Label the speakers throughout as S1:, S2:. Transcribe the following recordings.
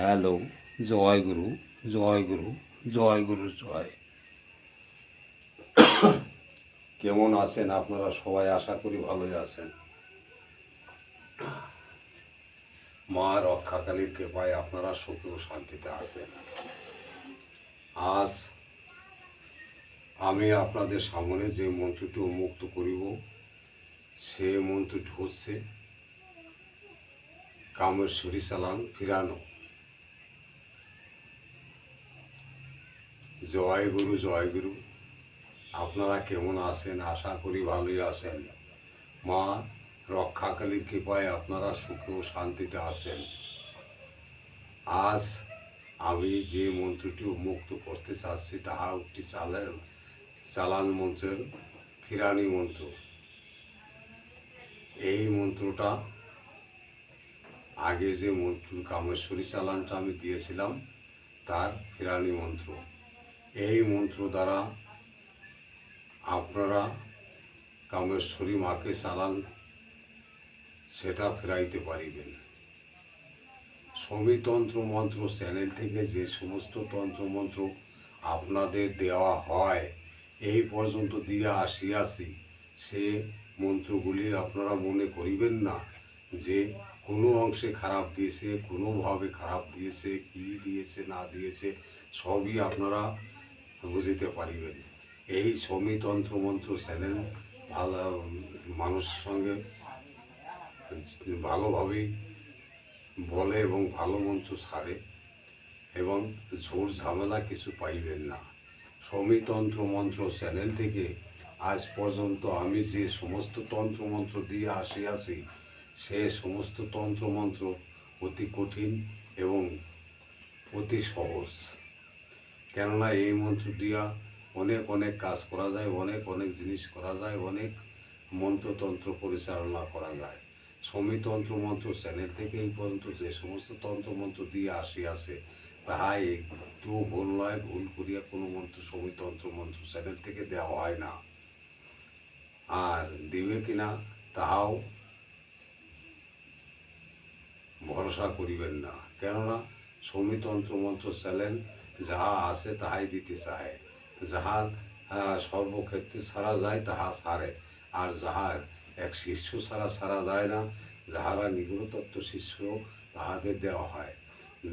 S1: Hello, জয় গুরু জয় গুরু জয় গুরু, জয়। কেমন আছেন আপনারা সবাই? আশা করি ভালোই আছেন। মা রক্ষাকালীর কৃপায় আপনারা সুখে ও শান্তিতে আছেন। আজ আমি আপনাদের সামনে যে মন্ত্রটি উন্মুক্ত করিব সে মন্ত্রটি হচ্ছে কামের সরি চালান ফিরানো। জয় গুরু জয় গুরু। আপনারা কেমন আছেন? আশা করি ভালোই আছেন। মা, রক্ষাকালীর কৃপায় আপনারা সুখে ও শান্তিতে আছেন। আজ আমি যে মন্ত্রটি মুক্ত করতে চাচ্ছি, তাহা একটি চালান চালান মন্ত্রের ফিরানি মন্ত্র। এই মন্ত্রটা, আগে যে মন্ত্র কামেশ্বরী চালানটা আমি দিয়েছিলাম, তার ফিরানি মন্ত্র। এই মন্ত্র দ্বারা আপনারা কামেশ্বরী মাকে চালান, সেটা ফেরাইতে পারিবেন। সমিতন্ত্র মন্ত্র চ্যানেল থেকে যে সমস্ত তন্ত্রমন্ত্র আপনাদের দেওয়া হয়, এই পর্যন্ত দিয়ে আসিয়াছি, সে মন্ত্রগুলি আপনারা মনে করিবেন না যে কোনো অংশে খারাপ দিয়েছে, কোনোভাবে খারাপ দিয়েছে, কি দিয়েছে, না দিয়েছে, সবই আপনারা বুঝিতে পারিবেন। এই সমিতন্ত্র মন্ত্র চ্যানেল ভালো, মানুষের সঙ্গে ভালোভাবেই বলে এবং ভালো মন্ত্র ছাড়ে এবং ঝোর ঝামেলা কিছু পাইবেন না। সমিতন্ত্র মন্ত্র চ্যানেল থেকে আজ পর্যন্ত আমি যে সমস্ত তন্ত্রমন্ত্র দিয়ে আসিয়াছি সে সমস্ত তন্ত্রমন্ত্র অতি কঠিন এবং অতি সহজ। কেননা এই মন্ত্র দিয়া অনেক অনেক কাজ করা যায়, অনেক অনেক জিনিস করা যায়, অনেক মন্ত্রতন্ত্র পরিচালনা করা যায়। সমিতন্ত্র মন্ত্র চ্যানেল থেকে এই পর্যন্ত যে সমস্ত তন্ত্র মন্ত্র দিয়ে আসি আসিয়াছে তাহা একটু ভুল নয়, ভুল করিয়া কোনো মন্ত্র সমিতন্ত্র মন্ত্র চ্যানেল থেকে দেওয়া হয় না। আর দিবে কিনা তাহাও ভরসা করিবেন না। কেননা সমিতন্ত্র মন্ত্র চ্যানেল যাহা আছে তাহাই দিতে চায় যাহা সর্বক্ষেত্রে ছাড়া যায় তাহা ছাড়ে আর যাহা এক শিষ্য ছাড়া ছাড়া যায় না, যাহারা নিগুড়তত্ত্ব শিষ্য, তাহাদের দেওয়া হয়।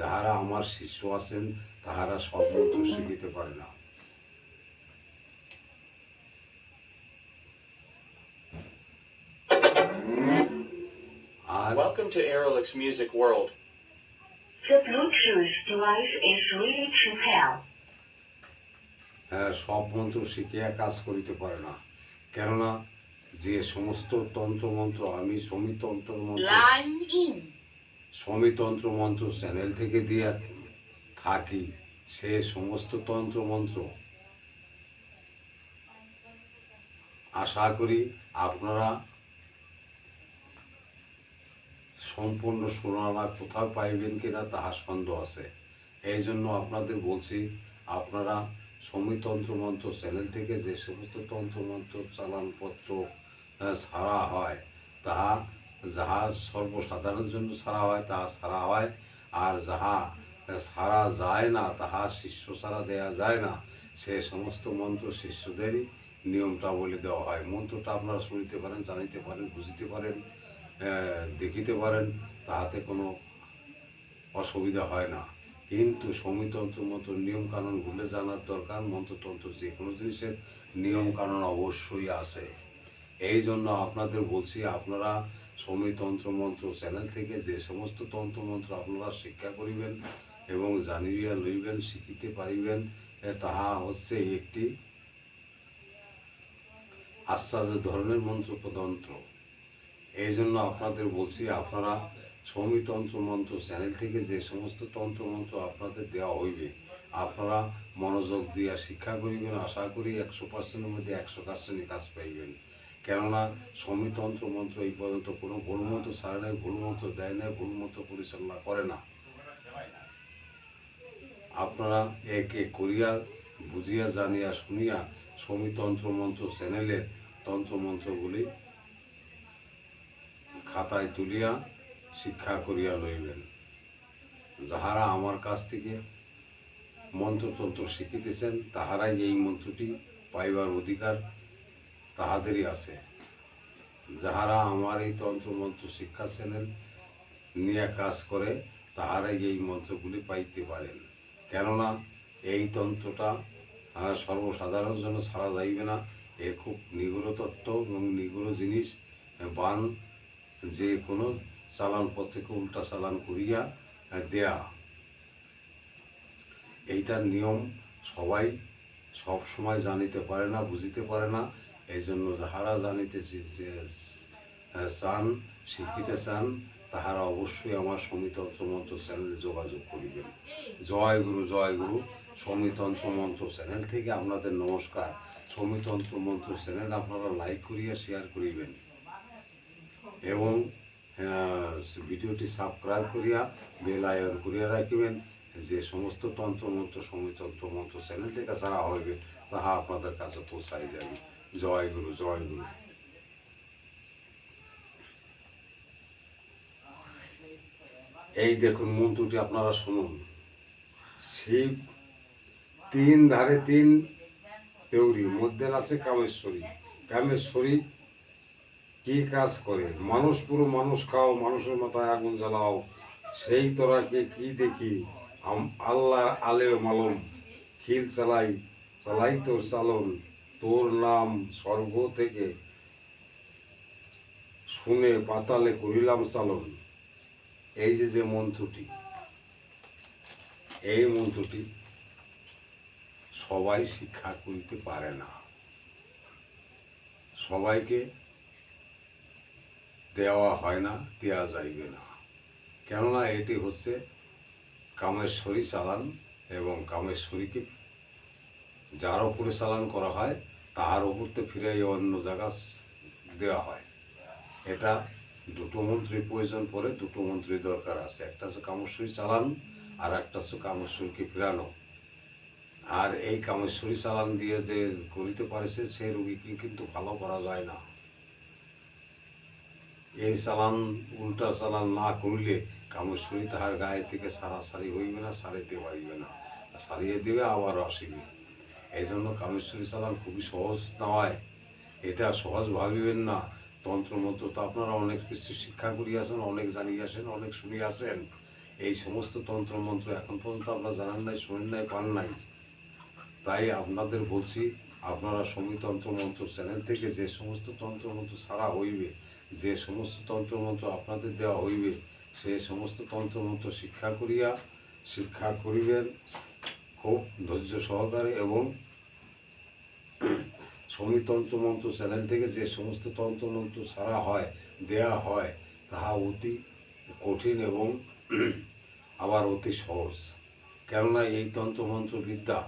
S1: যাহারা আমার শিষ্য আছেন, তাহারা সর্বত্র শিখিতে পারে না।
S2: Welcome to Aerolix Music World.
S3: The Bluetooth device is ready to pair.
S1: হ্যাঁ, সব মন্ত্র শিখিয়া কাজ করিতে পারে না কেননা যে সমস্ত তন্ত্রমন্ত্র আমি সমিতন্ত্র মন্ত্র. সমিতন্ত্র মন্ত্র চ্যানেল থেকে দিয়ে থাকি সে সমস্ত তন্ত্রমন্ত্র আশা করি আপনারা সম্পূর্ণ শোনানা কোথাও পাইবেন কিনা তাহার সন্দেহ আছে। এই জন্য আপনাদের বলছি, আপনারা সমিতন্ত্র মন্ত্র চ্যানেল থেকে যে সমস্ত তন্ত্রমন্ত্র চালানপত্র ছাড়া হয় তাহা যাহা সর্বসাধারণের জন্য ছাড়া হয় তাহা ছাড়া হয়। আর যাহা ছাড়া যায় না, তাহা শিষ্য ছাড়া দেয়া যায় না, সে সমস্ত মন্ত্র শিষ্যদেরই নিয়মটা বলে দেওয়া হয়। মন্ত্রটা আপনারা শুনিতে পারেন, জানিতে পারেন, বুঝিতে পারেন। দেখিতে পারেন, তাহাতে কোনো অসুবিধা হয় না। কিন্তু সমিতন্ত্র মন্ত্র নিয়মকানুন ভুলে জানার দরকার, মন্ত্রতন্ত্র যে কোনো জিনিসের নিয়মকানুন অবশ্যই আছে। এই জন্য আপনাদের বলছি, আপনারা সমিতন্ত্র মন্ত্র চ্যানেল থেকে যে সমস্ত তন্ত্রমন্ত্র আপনারা শিক্ষা করিবেন এবং জানিয়া লইবেন, শিখিতে পারিবেন তাহা হচ্ছে একটি আশ্চর্য ধরনের মন্ত্রতন্ত্র এই জন্য আপনাদের বলছি, আপনারা সমিতন্ত্র মন্ত্র চ্যানেল থেকে যে সমস্ত তন্ত্রমন্ত্র আপনাদের দেওয়া হইবে, আপনারা মনোযোগ দিয়া শিক্ষা করিবেন। আশা করি একশো পার্সেন্টের মধ্যে একশো পার্সেন্টই কাজ পাইবেন। কেননা সমিতন্ত্র মন্ত্র এই পর্যন্ত কোনো ভুল মন্ত্র ছাড়ে নাই, ভুল মন্ত্র দেয় নাই, ভুল মন্ত্র পরিচালনা করে না। আপনারা এক করিয়া বুঝিয়া জানিয়া শুনিয়া সমিতন্ত্র মন্ত্র চ্যানেলের তন্ত্রমন্ত্রগুলি খাতায় তুলিয়া শিক্ষা করিয়া লইবেন। যাহারা আমার কাছ থেকে মন্ত্রতন্ত্র শিখিতেছেন, তাহারাই এই মন্ত্রটি পাইবার অধিকার তাহাদেরই আছে। যাহারা আমার এই তন্ত্রমন্ত্র শিক্ষা চ্যানেল নিয়ে কাজ করে, তাহারাই এই মন্ত্রগুলি পাইতে পারেন। কেননা এই তন্ত্রটা সর্বসাধারণ জন্য ছাড়া যাইবে না। এ খুব নিগুড় তত্ত্ব এবং নিগুড় জিনিস বান যে কোনো চালান পত্রকে উল্টা চালান করিয়া দেয়া। এইটার নিয়ম সবাই সব সময় জানিতে পারে না, বুঝিতে পারে না। এই জন্য যাহারা জানিতে চান, শিখিতে চান, তাহারা অবশ্যই আমার সমিতন্ত্র মন্ত্র চ্যানেলে যোগাযোগ করিবেন। জয় গুরু জয় গুরু। সমিতন্ত্র মন্ত্র চ্যানেল থেকে আপনাদের নমস্কার। সমিতন্ত্র মন্ত্র চ্যানেল আপনারা লাইক করিয়া, শেয়ার করিবেন। এবং ভিডিওটি সাবস্ক্রাইব করিয়া বেল আইকন করিয়া রাখিবেন। যে সমস্ত তন্ত্র মন্ত্র সমিতন্ত্র মন্ত্র চ্যানেল থেকে ছাড়া হইবে, তাহা আপনাদের কাছে পৌঁছাই যাবে। জয় গুরু জয় গুরু। এই দেখুন মন্ত্রটি আপনারা শুনুন। শিব, তিন ধারে তিন দেউরি, মধ্যে আছে কামেশ্বরী। কামেশ্বরী কি কাজ করে? মানুষ পুরো মানুষ খাও, মানুষের মাথায় আগুন জ্বালাও। সেই তোরাকে কি দেখি? আল্লাহর আলে মালম খিল চালাই চালাই তোর চালন। তোর নাম স্বর্গ থেকে শুনে পাতালে করিলাম চালন। এই যে যে মন্ত্রটি, এই মন্ত্রটি সবাই শিক্ষা করিতে পারে না। সবাইকে দেওয়া হয় না দেওয়া যাইবে না। কেননা এটি হচ্ছে কামেশ্বরী চালান এবং কামেশ্বরীকে যার উপরে চালান করা হয় তার উপরতে ফিরে অন্য জায়গা দেওয়া হয়। এটা দুটো মন্ত্রীর প্রয়োজন পড়ে, দুটো মন্ত্রীর দরকার আছে। একটা হচ্ছে কামেশ্বরী চালান, আর একটা হচ্ছে কামেশ্বরীকে ফেরানো। আর এই কামেশ্বরী চালান দিয়ে যে করিতে পারেছে সেই রোগীকে কিন্তু ভালো করা যায় না। এই চালান উল্টা চালান না করিলে কামেশ্বরী তাহার গায়ে থেকে সারাসারি হইবে না, সারিতে পারিবে না। সারিয়ে দিবে আবার আসিবে। এই জন্য কামেশ্বরী চালান খুবই সহজ নয়। এটা সহজ ভাবিবেন না। তন্ত্রমন্ত্র তো আপনারা অনেক কিছু শিক্ষা করিয়াছেন, অনেক জানিয়াছেন, অনেক শুনিয়াছেন। এই সমস্ত তন্ত্রমন্ত্র এখন পর্যন্ত আপনারা জানান নাই, শোনেন নাই, পান নাই। তাই আপনাদের বলছি, আপনারা সমিতন্ত্র মন্ত্র চ্যানেল থেকে যে সমস্ত তন্ত্রমন্ত্র ছাড়া হইবে যে সমস্ত তন্ত্রমন্ত্র আপনাদের দেওয়া হইবে, সে সমস্ত তন্ত্রমন্ত্র শিক্ষা করিয়া, শিক্ষা করিবেন খুব ধৈর্য সহকারে এবং সমিতন্ত্র মন্ত্র চ্যানেল থেকে যে সমস্ত তন্ত্রমন্ত্র ছাড়া হয়, দেয়া হয়, তাহা অতি কঠিন এবং আবার অতি সহজ। কেননা এই তন্ত্রমন্ত্র বিদ্যা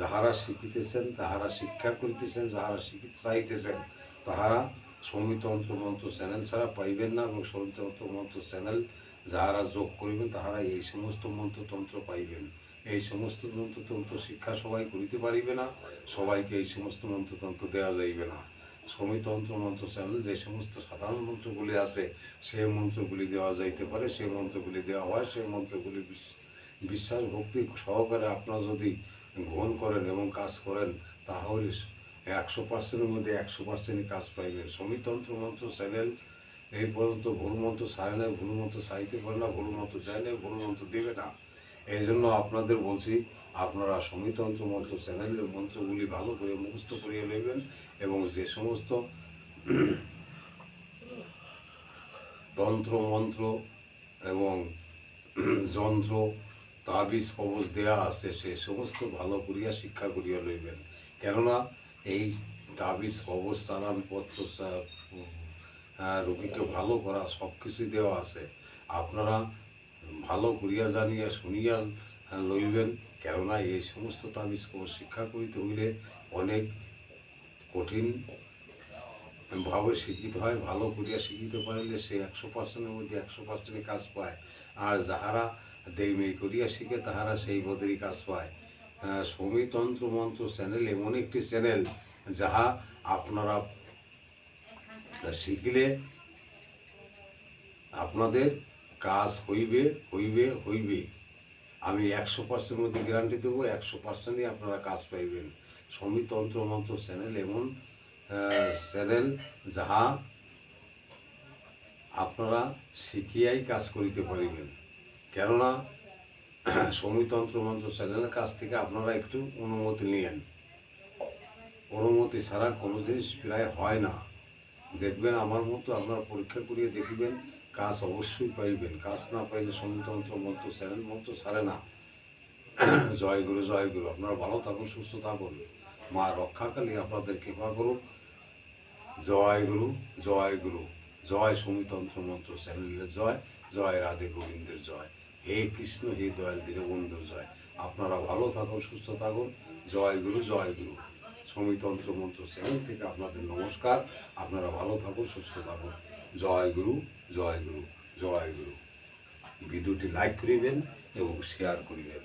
S1: যাহারা শিখিতেছেন, তাহারা শিক্ষা করিতেছেন, যাহারা শিখিতে চাইতেছেন, তাহারা সমিতন্ত্র মন্ত্র চ্যানেল ছাড়া পাইবেন না এবং সমিতন্ত্র মন্ত্র চ্যানেল যাহারা যোগ করিবেন, তাহারা এই সমস্ত মন্ত্রতন্ত্র পাইবেন। এই সমস্ত মন্ত্রতন্ত্র শিক্ষা সবাই করিতে পারিবে না, সবাইকে এই সমস্ত মন্ত্রতন্ত্র দেওয়া যাইবে না। সমিতন্ত্র মন্ত্র চ্যানেল যে সমস্ত সাধারণ মন্ত্রগুলি আছে সেই মন্ত্রগুলি দেওয়া যাইতে পারে সেই মন্ত্রগুলি দেওয়া হয় সেই মন্ত্রগুলি বিশ- বিশ্বাস, ভক্তি সহকারে আপনারা যদি গ্রহণ করেন এবং কাজ করেন, তাহলে একশো পার্সেন্টের মধ্যে একশো পার্সেন্টই কাজ পাইবেন। সমিতন্ত্র মন্ত্র চ্যানেল, এই পর্যন্ত ভুল মন্ত্র সারে না ভুল মন্ত্র সাইতে পারে না, ভুল মন্ত্র যায় না ভুল মন্ত্র দেবে না। এই জন্য আপনাদের বলছি, আপনারা সমিতন্ত্র মন্ত্র চ্যানেলের মন্ত্রগুলি ভালো করে মুখস্থ করিয়ে নেবেন এবং যে সমস্ত তন্ত্র মন্ত্র এবং যন্ত্র, তাবিজ কবজ দেয়া আছে, সে সমস্ত ভালো করিয়া শিক্ষা করিয়া লইবেন। কেননা এই তাবিজ কবজ তারানপত্র রোগীকে ভালো করা, সব কিছুই দেওয়া আছে। আপনারা ভালো করিয়া জানিয়া, শুনিয়া লইবেন। কেননা এই সমস্ত তাবিজ কবজ শিক্ষা করিতে হইলে অনেক কঠিন ভাবে শিক্ষিত হয়, ভালো করিয়া শিখিতে পারিলে সে একশো পার্সেন্টের মধ্যে একশো পার্সেন্টই কাজ পায়। আর যাহারা দেইমেই করিয়া শিখে, তাহারা সেই বোধেরই কাজ পায়। সমিতন্ত্র মন্ত্র চ্যানেল এমন একটি চ্যানেল যাহা আপনারা শিখিলে আপনাদের কাজ হইবে হইবে হইবে। আমি একশো পার্সেন্ট মধ্যে গ্যারান্টি দেবো, একশো পার্সেন্টই আপনারা কাজ পাইবেন। সমী তন্ত্র মন্ত্র চ্যানেল এমন চ্যানেল যাহা আপনারা শিখিয়াই কাজ করিতে পারিবেন। কেননা সমীতন্ত্র মন্ত্র চ্যানেলের কাছ থেকে আপনারা একটু অনুমতি নিয়েন অনুমতি ছাড়া কোনো জিনিস প্রায় হয় না দেখবেন আমার মতো আপনারা পরীক্ষা করিয়ে দেখবেন কাজ অবশ্যই পাইবেন কাজ না পাইলে সমীতন্ত্র মন্ত্র চ্যানেল মন্ত্র ছাড়ে না জয় গুরু জয় গুরু আপনারা ভালো থাকুন সুস্থ থাকুন মা রক্ষাকালী আপনাদের কৃপা করুক জয় গুরু জয় গুরু জয় সমীতন্ত্র মন্ত্র চ্যানেলের জয় জয় রাধে গোবিন্দের জয় হে কৃষ্ণ, হে দয়াল দীনবন্ধুর জয়। আপনারা ভালো থাকুন, সুস্থ থাকুন। জয় গুরু জয় গুরু। সমীতন্ত্র মন্ত্র সেমন থেকে আপনাদের নমস্কার। আপনারা ভালো থাকুন, সুস্থ থাকুন। জয় গুরু জয় গুরু জয় গুরু। ভিডিওটি লাইক করিবেন এবং শেয়ার করিবেন।